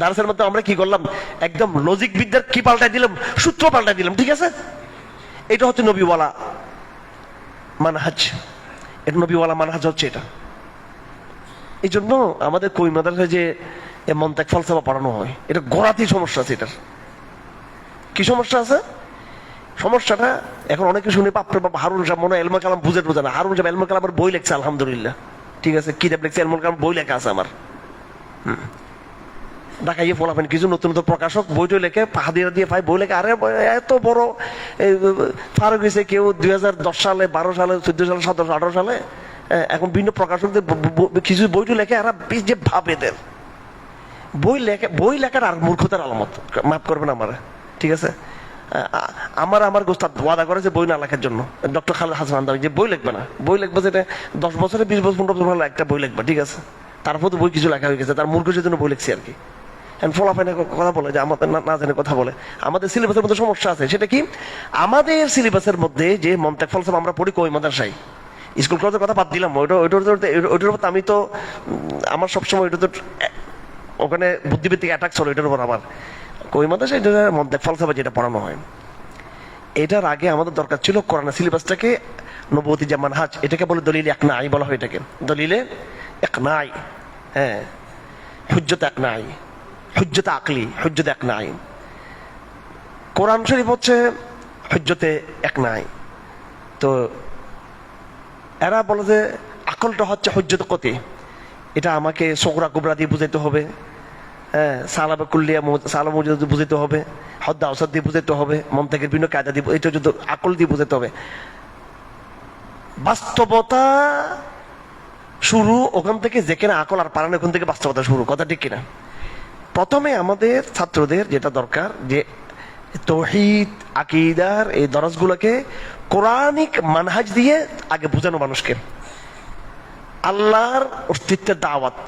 দার্সের মধ্যে আমরা কি করলাম? একদম লজিক বিদ্যার কি পাল্টাই দিলাম? সূত্র পাল্টাই দিলাম, ঠিক আছে? এটা হচ্ছে নবীওয়ালা মানহাজ। এটা নবীওয়ালা মানহাজ হচ্ছে এটা। এই জন্য আমাদের কই মাদ্রাসায় যে মন্তাক ফলসাফা পড়ানো হয়, এটা গোড়াতেই সমস্যা আছে এটার। কি সমস্যা আছে? সমস্যাটা এখন অনেকে শুনে বাপরে বাপ, হারুন সাহেব মনে এলমা কালাম বুঝে বোঝে না। হারুন সাহেব এলমা কালামের বই লেখছে, আলহামদুলিল্লাহ। ঠিক আছে, কিতাব লেখছে, এলমা কালাম বই লেখা আছে আমার। ঢাকাইয়ে ফলাফেন কিছু নতুন নতুন প্রকাশক বইটই লেখে হাদিয়া দিয়ে পাই বই লেখে। আরে এত বড় ফারুক হয়েছে কেউ দুই হাজার দশ সালে, বারো সালে, চোদ্দ সালে, সতেরো, আঠারো সালে এখন বিভিন্ন প্রকাশকদের কিছু বইটই লেখে, এরা বেশ যে ভাব এদের। বই লেখা, বই লেখার আর মূর্খতার আলামত, মাফ করবেন আমার, ঠিক আছে? আমার আমার গোস্তাদ ওয়াদা করেছে বই না লেখার জন্য। ডক্টর খালেদ হাসান যে বই লিখবে না। বই লিখবে যেটা দশ বছরে, বিশ বছর, পনেরো বছর একটা বই লিখবে, ঠিক আছে? তারপর তো বই কিছু লেখা হয়ে গেছে, তার মূর্খ জন্য বই লিখছি আর কি। ফলাফাইনে কথা বলে, যে আমাদের না- জানে কথা বলে। আমাদের সিলেবাসের মধ্যে সমস্যা আছে, সেটা কি? আমাদের সিলেবাসের মধ্যে যে মন্তাক ফলসফ আমরা পড়ি কই? মাদ্রাসায়। স্কুল কলেজের কথা বাদ দিলাম, ওইটা ওইটার ওইটার উপর আমি তো আমার সবসময় ওইটা তো ওখানে বুদ্ধিবৃত্তিক অ্যাটাক চলো এটার উপর আমার কই মাদ্রাসা এটা মন্তাক ফলসফা যেটা পড়ানো হয়। এটার আগে আমাদের দরকার ছিল কোরআন সিলেবাসটাকে নবতী জামান হাজ এটাকে বলে দলিল এক নাই বলা হয় এটাকে। দলিলে এক নাই। হ্যাঁ। হুজ্জত এক নাই। হুজ্জত আকলি, হুজ্জত এক নাই। কোরআন শরীফ হচ্ছে হুজ্জতে এক নাই। তো এরা বলে যে আকলটা হচ্ছে হুজ্জত কতি। এটা আমাকে সোকরা কুবরা দিয়ে বুঝাইতে হবে। হ্যাঁ সালাবা কুল্লিয়া মৌ- সালা মৌজুদ বুঝাইতে হবে। হদ্দা ওসাদ দিয়ে বুঝাইতে হবে। মন্তাকের বিভিন্ন কায়দা দিয়ে এটা যদি আকল দিয়ে বুঝাইতে হবে। বাস্তবতা শুরু ওখান থেকে যেখানে আকল আর পারানো ওখান থেকে বাস্তবতা শুরু। কথা ঠিক কিনা? প্রথমে আমাদের ছাত্রদের যেটা দরকার যে তহিদ, আকিদার এই দরজগুলোকে কোরআনিক মানহাজ দিয়ে আগে বোঝানো মানুষকে। আল্লাহর অস্তিত্বের দাওয়াত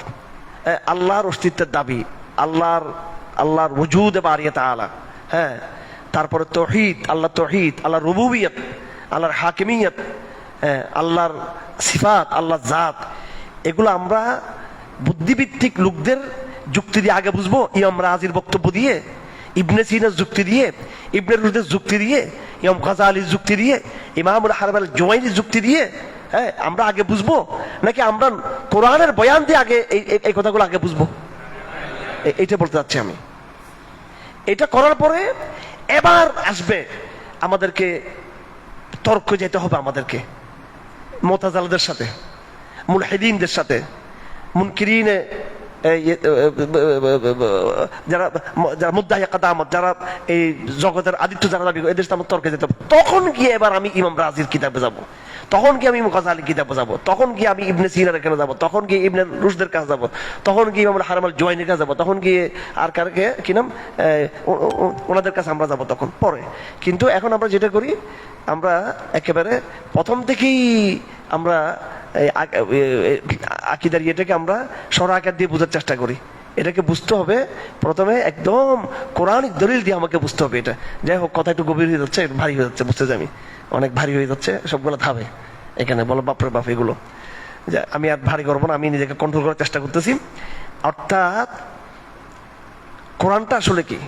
আল্লাহর অস্তিত্বের দাবি, আল্লাহর আল্লাহর ওজুদ বাড়িয়ে তালা হ্যাঁ তারপরে তহিদ আল্লাহ তহিদ আল্লাহ রবুবিয়ত, আল্লাহর হাকিমিয়ত হ্যাঁ আল্লাহর সিফাত, আল্লাহর জাত, এগুলো আমরা বুদ্ধিভিত্তিক লোকদের যুক্তি দিয়ে আগে বুঝব, ইমাম রাজির বক্তব্য দিয়ে, ইবনে সিনার যুক্তি দিয়ে, ইবনে রুদের যুক্তি দিয়ে, ইমাম গাজালির যুক্তি দিয়ে, ইমামুল হারবাল জোয়াইনির যুক্তি দিয়ে হ্যাঁ আমরা আগে বুঝব, নাকি আমরা কোরআনের বয়ান দিয়ে আগে এই কথাগুলো আগে বুঝব? এইটা বলতে চাচ্ছি আমি। এটা করার পরে এবার আসবে আমাদেরকে তর্ক যেতে হবে আমাদেরকে, মোতাজালদের সাথে, মুলহিদিনদের সাথে, মুনকিরিনে যারা যারা মুদ্দাহি কাদামত, যারা এই জগতের আদিত্য যারা দাবি এদের সাথে আমার তর্কে যেতে তখন গিয়ে এবার আমি ইমাম রাজির কিতাবে যাব। তখন গিয়ে আমি গজালি কিতাবে যাব। তখন গিয়ে আমি ইবনে সিনার এখানে যাব? তখন গিয়ে ইবনে রুশদের কাছে যাব। তখন গিয়ে ইমাম হারামাল জোয়াইনের কাছে যাব। তখন গিয়ে আর কারকে, কি নাম? ওনাদের কাছে আমরা যাব তখন, পরে। কিন্তু এখন আমরা যেটা করি, আমরা একেবারে প্রথম থেকেই আমরা আকিদার ইয়েটাকে আমরা সরা আকার দিয়ে বোঝার চেষ্টা করি। এটাকে বুঝতে হবে। প্রথমে একদম কোরআনিক দলিল দিয়ে আমাকে বুঝতে হবে এটা। যাই হোক, কথা একটু গভীর হয়ে যাচ্ছে ভারী হয়ে যাচ্ছে, বুঝতে আমি। অনেক ভারী হয়ে যাচ্ছে, সবগুলো ধাবে এখানে বলো বাপরে বাপ এগুলো। আমি আর ভারী করব না, আমি নিজেকে কন্ট্রোল করার চেষ্টা করতেছি। অর্থাৎ কোরআনটা আসলে কি?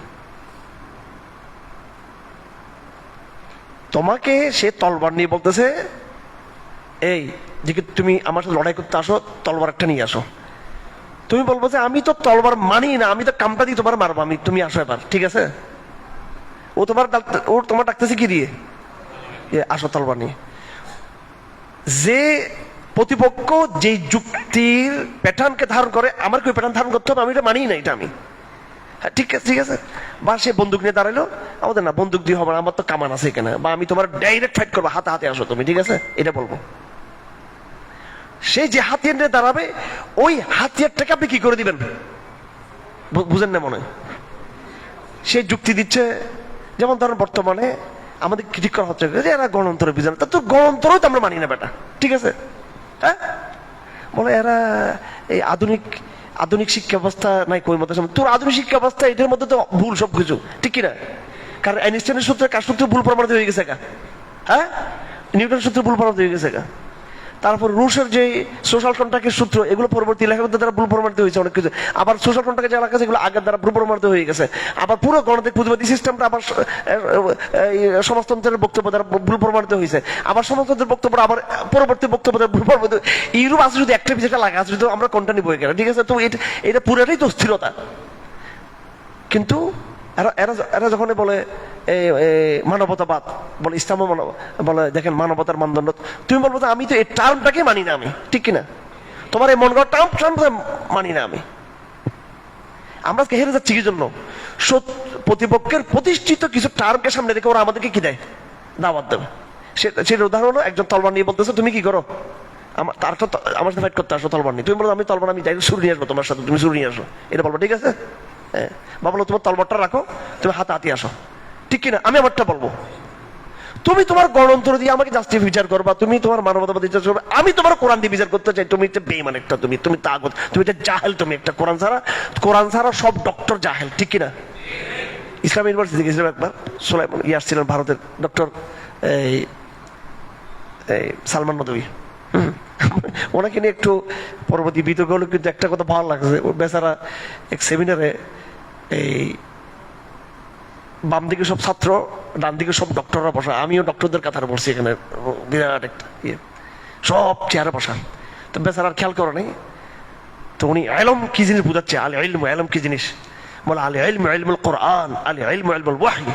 তোমাকে সে তলবার নিয়ে বলতেছে এই, যে তুমি আমার সাথে লড়াই করতে আসো তলবার একটা নিয়ে আসো। তুমি বলব যে আমি তো তলবার মানি না, আমি তো কামটা দিয়ে তোমার মারবো, আমি, তুমি আসো এবার, ঠিক আছে? ও তোমার ও তোমার ডাকতেছে কি দিয়ে? আসো তলবার নিয়ে। যে প্রতিপক্ষ যে যুক্তির প্যাটার্নকে ধারণ করে আমার কি প্যাটার্ন ধারণ করতে হবে, আমি এটা মানি না, এটা আমি। হ্যাঁ ঠিক আছে ঠিক আছে? বা সে বন্দুক নিয়ে দাঁড়াল আমাদের না, বন্দুক দিয়ে হবে না, আমার তো কামান আছে এখানে, বা আমি তোমার ডাইরেক্ট ফাইট করব, হাতে হাতে আসো তুমি, ঠিক আছে? এটা বলব। সে যে হাতিয়ার নিয়ে দাঁড়াবে, ওই হাতিয়ারটাকে আপনি কি করে দিবেন? বুঝেন না মনে? সে যুক্তি দিচ্ছে, যেমন ধরেন বর্তমানে আমাদের ক্রিটিক করা হচ্ছে যে, এরা গণতন্ত্র বিধান তা তো গণতন্ত্রই তো আমরা মানি না বেটা, ঠিক আছে? হ্যাঁ? বলে, এরা এই আধুনিক আধুনিক শিক্ষা ব্যবস্থা নাই কই মতো তোর আধুনিক শিক্ষা ব্যবস্থা এটার মধ্যে তো ভুল সব কিছু ঠিক কিনা? কারণ আইনস্টাইনের সূত্রে, কার সূত্রে ভুল প্রমাণিত হয়ে গেছে হ্যাঁ? নিউটন সূত্রে ভুল প্রমাণিত হয়ে গেছে গা। তারপর রুশের যে সোশ্যাল কন্ট্রাক্টের সূত্র, এগুলো পরবর্তী লেখাপড়ার দ্বারা ভুল প্রমাণিত হয়েছে অনেক কিছু। আবার সোশ্যাল কন্ট্রাক্টের যে এলাকা এগুলো আগের দ্বারা ভুল প্রমাণিত হয়ে গেছে। আবার পুরো গণতান্ত্রিক পুঁজিবাদী সিস্টেমটা আবার সমাজতন্ত্রের বক্তব্য দ্বারা ভুল প্রমাণিত হয়েছে। আবার সমাজতন্ত্রের বক্তব্য আবার পরবর্তী বক্তব্য দ্বারা ভুল প্রমাণিত ইউরোপ আছে যদি একটা বিষয়টা লাগা, আছে যদি আমরা কোনটা নিবো এখানে ঠিক আছে? তো এটা এটা পুরোটাই তো স্থিরতা। কিন্তু এরা এরা এরা যখন বলে মানবতাবাদ বলে ইসলাম বলে দেখেন মানবতার মানদণ্ড। তুমি বলব আমি তো এই টার্মটাকে মানি না আমি, ঠিক কিনা? তোমার এই মন টার্ম টার্মটা মানি না আমি। আমরা হেরে যাচ্ছি কি জন্য প্রতিপক্ষের প্রতিষ্ঠিত কিছু টার্মকে সামনে রেখে ওরা আমাদেরকে কি দেয়? দাওয়াত দেবে। সেটার উদাহরণ একজন তলবার নিয়ে বলতেছে, তুমি কি করো? আমার, তার তো আমার সাথে ফাইট করতে আসো তলবার নিয়ে। তুমি বলো, আমি তলবার আমি যাই, শুরু নিয়ে আসব তোমার সাথে, তুমি শুরু নিয়ে আসো। এটা বলব, ঠিক আছে? হ্যাঁ। বাবলো তোমার তলবারটা রাখো, তুমি হাতে হাতি আসো। ঠিক কিনা? আমি আমারটা বলব। তুমি তোমার গণতন্ত্র দিয়ে আমাকে জাস্টিফ বিচার করবা, তুমি তোমার মানবতাবাদ বিচার করবে, আমি তোমার কোরআন দিয়ে বিচার করতে চাই। তুমি একটা বেইমান একটা তুমি তুমি তাগত, তুমি একটা জাহেল, তুমি একটা কোরআন ছাড়া। কোরআন ছাড়া সব ডক্টর জাহেল, ঠিক কিনা? ইসলাম ইউনিভার্সিটি গেছিলাম একবার সোলাইমান ইয়ে আসছিলেন ভারতের ডক্টর, এই সালমান নদী ওনাকে নিয়ে একটু পরবর্তী বিতর্ক হলো, কিন্তু একটা কথা ভালো লাগছে। বেচারা এক সেমিনারে এই বাম দিকে সব ছাত্র, ডান দিকে সব ডক্টররা বসা আমিও ডক্টরদের কাতারে বসছি এখানে, বিরাট একটা ইয়ে। সব চেয়ারে বসা তো বেচারা আর খেয়াল করে নাই তো উনি আলম কি জিনিস বুঝাচ্ছে? আলে ইলম আলম কি জিনিস? বলে, আলে ইলম ইলমুল কোরআন, আলে ইলম ইলমুল ওয়াহি।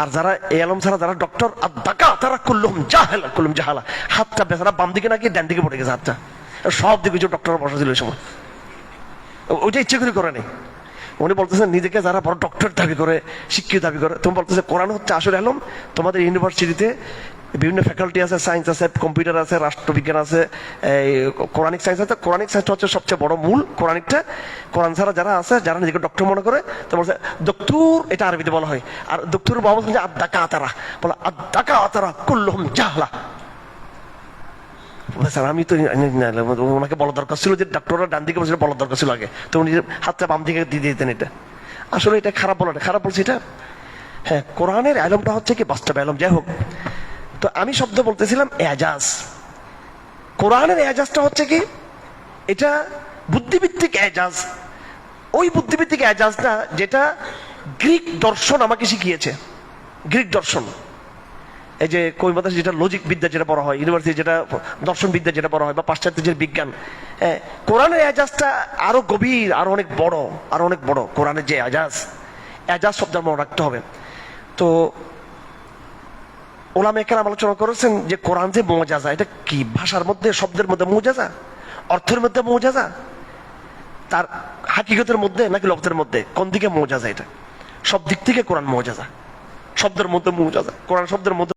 আর যারা এই আলম ছাড়া যারা ডক্টর আর দাকা তারা কুল্লুম জাহেলা, কুল্লুম জাহালা। হাতটা বেচারা বাম দিকে নাকি ডান দিকে পড়ে গেছে হাতটা। সব দিকে যে ডক্টর বসা ছিল ওই সময় ওইটা ইচ্ছে করে করে নেই উনি বলতেছেন, নিজেকে যারা বড় ডক্টর দাবি করে, শিক্ষিত দাবি করে, তুমি বলতেছে কোরআন হচ্ছে আসলে আলম? তোমাদের ইউনিভার্সিটিতে বিভিন্ন ফ্যাকাল্টি আছে সায়েন্স আছে কম্পিউটার আছে, রাষ্ট্রবিজ্ঞান আছে, এই কোরআনিক সায়েন্স আছে। কোরআনিক সায়েন্সটা হচ্ছে সবচেয়ে বড় মূল কোরআনিকটা কোরআন ছাড়া যারা আছে, যারা নিজেকে ডক্টর মনে করে, তো বলছে দক্তুর এটা আরবিতে বলা হয়। আর দক্তুর বাবা বলছেন আদাকা আতারা বলে আদাকা আতারা কুল্লুহুম জাহলা। স্যার, আমি তো ওনাকে বলা দরকার ছিল যে ডাক্তাররা ডান দিকে বসে বলা দরকার ছিল আগে। তো উনি হাতটা বাম দিকে দিয়ে দিতেন এটা। আসলে এটা খারাপ বলা খারাপ বলছি এটা? হ্যাঁ কোরআনের আলমটা হচ্ছে কি, বাস্তব আলম, যাই হোক। তো আমি শব্দ বলতেছিলাম এজাজ। কোরআনের এজাজটা হচ্ছে কি, এটা বুদ্ধিভিত্তিক এজাজ। ওই বুদ্ধিভিত্তিক এজাজটা যেটা গ্রিক দর্শন আমাকে শিখিয়েছে, গ্রিক দর্শন। এই যে কৈমাতাস যেটা লজিক বিদ্যা যেটা পড়া হয় ইউনিভার্সিটি যেটা, দর্শন বিদ্যা যেটা পড়া হয় বা পাশ্চাত্য যে বিজ্ঞান কোরআনের এজাজটা আরও গভীর, আরও অনেক বড়, আরও অনেক বড়, কোরআনের যে এজাজ এজাজ শব্দের মনে রাখতে হবে। তো, ওলাম এখানে আলোচনা করেছেন যে কোরআন যে মৌজাজা, এটা কি ভাষার মধ্যে, শব্দের মধ্যে মৌজাজা? অর্থের মধ্যে মৌজাজা? তার হাকিগতের মধ্যে নাকি লব্ধের মধ্যে? কোন দিকে মৌজাজা এটা? সব দিক থেকে কোরআন মৌজাজা। শব্দের মধ্যে মৌজাজা। কোরআন শব্দের মধ্যে